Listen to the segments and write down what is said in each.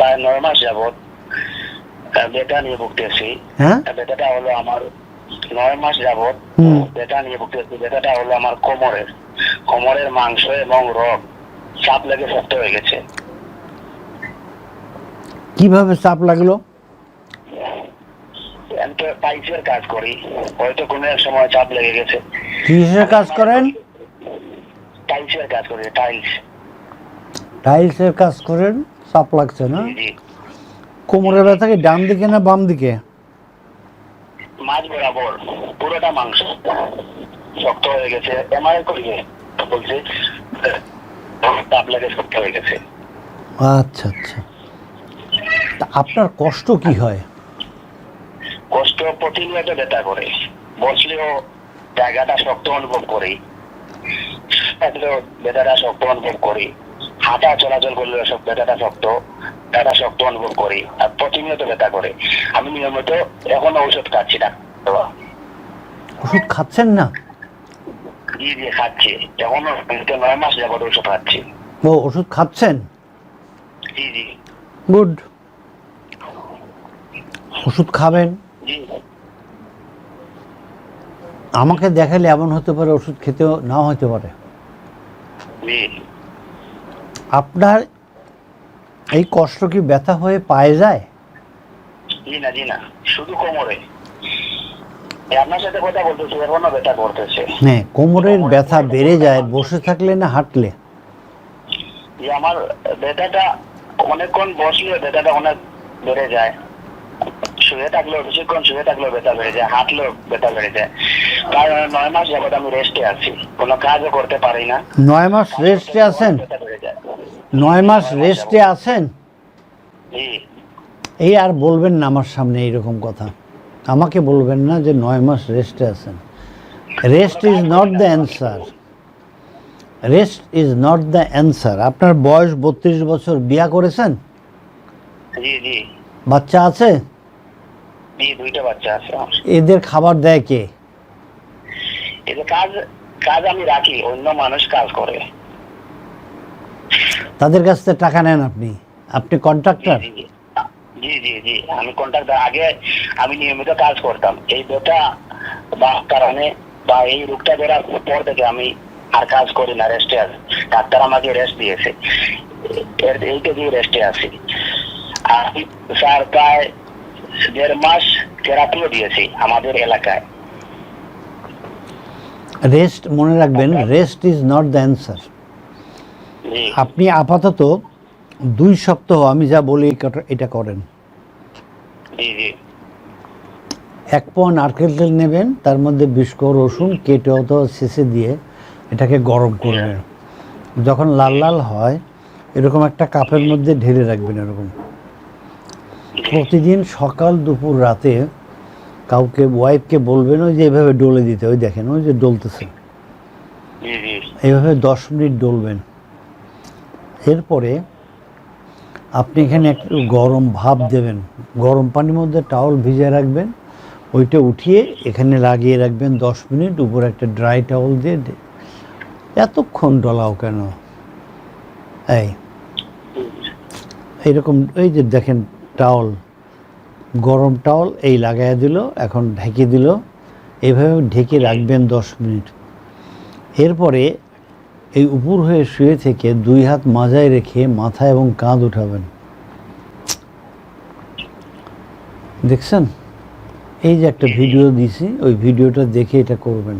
প্রায় নয় মাস যাবত বেটা নিয়ে ভুগতেছি। হ্যাঁ? বেটাটা হলো আমার নয় মাস হুম। বেটা নিয়ে ভুগতেছি। বেটাটা হলো আমার কোমরের কোমরের মাংস এবং রগ। চাপ লেগে শক্ত হয়ে গেছে। কীভাবে চাপ লাগল? আমি তো টাইলসের কাজ করি হয়তো কোনো এক সময় চাপ লেগে গেছে। কিসের কাজ করেন? টাইলসের কাজ করি টাইলস টাইলসের কাজ করেন? চাপ লাগছে না? কোমরের ব্যথা কি ডান দিকে না বাম দিকে? মাছ বরাবর পুরোটা মাংস। শক্ত হয়ে গেছে। এমআরআই করি বলছি লেগে শক্ত হয়ে গেছে। আচ্ছা আচ্ছা। তা আপনার কষ্ট কি হয়? কষ্ট প্রতিনিয়ত ব্যথা করে। বসলেও জায়গাটা শক্ত অনুভব করি। ব্যথাটা শক্ত অনুভব করি। হাঁটা চলাচল করলেও সব ব্যথাটা শক্ত ব্যথা শক্ত অনুভব করি আর প্রতিনিয়ত ব্যথা করে। আমি নিয়মিত এখন ঔষধ খাচ্ছি না। ওষুধ খাচ্ছেন না? জি জি খাচ্ছি। এখন নয় মাস যাবত ঔষধ খাচ্ছি। ও ওষুধ খাচ্ছেন? জি জি। গুড। ওষুধ খাবেন? আমাকে দেখালে এমন হতে পারে ওষুধ খেতেও নাও হতে পারে। জি। আপনার এই কষ্ট কি ব্যথা হয়ে পায়ে যায়? জি না জি না। শুধু কোমরে। আপনার সাথে কথা বলতেছি এখনও ব্যথা করতেছে। হ্যাঁ কোমরের ব্যথা বেড়ে যায় বসে থাকলে না হাঁটলে? আমার ব্যথাটা অনেকক্ষণ বসলে ব্যথাটা অনেক বেড়ে যায়। শুয়ে থাকলেও বেশিক্ষণ শুয়ে থাকলেও ব্যথা বেড়ে যায় হাঁটলেও ব্যথা বেড়ে যায়। প্রায় নয় মাস যাবত আমি রেস্টে আছি। কোনো কাজও করতে পারি না। নয় মাস রেস্টে আছেন? নয় মাস রেস্টে আছেন? এই আর বলবেন না আমার সামনে এইরকম কথা। আমাকে বলবেন না যে নয় মাস রেস্টে আছেন। Rest is not the answer rest is not the answer আপনার বয়স বত্রিশ বছর বিয়া করেছেন? জি জি। বাচ্চা আছে? জি দুইটা বাচ্চা এদের খাবার দেয় কে? যে কাজ কাজ আমি রাখি অন্য মানুষ কাজ করে। তাদের কাছ থেকে টাকা নেন আপনি। আপনি কন্ট্রাক্টর জি, জি, জি। আমি কন্ট্রাক্টর আগে আমি নিয়মিত কাজ করতাম। এই বেটা বা কারণে বা এই রোগটা ধরার পর থেকে আমি আর কাজ করি না রেস্টে আছি। ডাক্তার আমাকে রেস্ট দিয়েছে। এর এইটা দিয়ে রেস্টে আছি। আর স্যার প্রায় দেড় মাস থেরাপিও দিয়েছি আমাদের এলাকায়। রেস্ট মনে রাখবেন rest is not the answer আপনি আপাতত দুই সপ্তাহ আমি যা বলি এটা- করেন। এক পোয়া নারকেল তেল নেবেন তার মধ্যে বিশ কোয়া রসুন কেটে অথবা শেষে দিয়ে এটাকে গরম করবেন। যখন লাল লাল হয় এরকম একটা কাপের মধ্যে ঢেলে রাখবেন এরকম। প্রতিদিন সকাল দুপুর রাতে কাউকে ওয়াইফকে বলবেন ওই যে এভাবে ডলে দিতে ওই দেখেন ওই যে ডলতেছে। এইভাবে দশ মিনিট ডলবেন। এরপরে আপনি এখানে একটু গরম ভাপ দেবেন। গরম পানির মধ্যে টাওয়াল ভিজিয়ে রাখবেন। ওইটা উঠিয়ে এখানে লাগিয়ে রাখবেন দশ মিনিট। উপরে একটা ড্রাই টাওয়াল দিয়ে এতক্ষণ ডলাও কেন? এই, এইরকম এই যে দেখেন টাওয়াল গরম টাওয়াল এই লাগাইয়া দিল, এখন ঢেকে দিল। এইভাবে ঢেকে রাখবেন দশ মিনিট। এরপরে এই উপর হয়ে শুয়ে থেকে দুই হাত মাজায় রেখে মাথা এবং কাঁধ উঠাবেন। দেখছেন? এই যে একটা ভিডিও দিছি ওই ভিডিওটা দেখে এটা করবেন।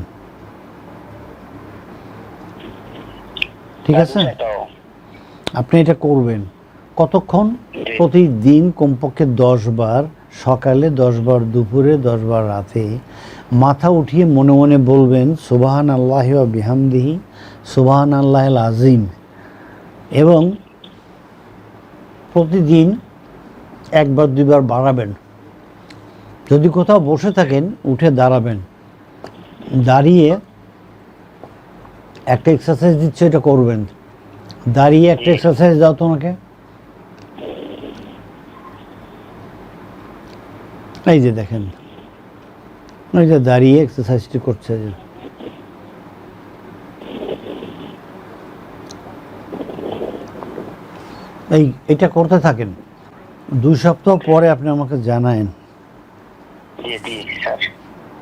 ঠিক আছে? আপনি এটা করবেন। কতক্ষণ? প্রতিদিন কমপক্ষে দশ বার সকালে দশ বার দুপুরে দশ বার রাতে মাথা উঠিয়ে মনে মনে বলবেন সুবাহান আল্লাহ বিহামদিহি। সুবাহান আল্লাহ আজিম এবং প্রতিদিন একবার, দুইবার বাড়াবেন। যদি কোথাও বসে থাকেন, উঠে দাঁড়াবেন। দাঁড়িয়ে একটা এক্সারসাইজ দিচ্ছে, এটা করবেন। দাঁড়িয়ে একটা এক্সারসাইজ দাও তোমাকে। এই যে দেখেন। ওই যে দাঁড়িয়ে এক্সারসাইজটি করছে। এই এটা করতে থাকেন। দুই সপ্তাহ পরে আপনি আমাকে জানায়েন। জি জি স্যার।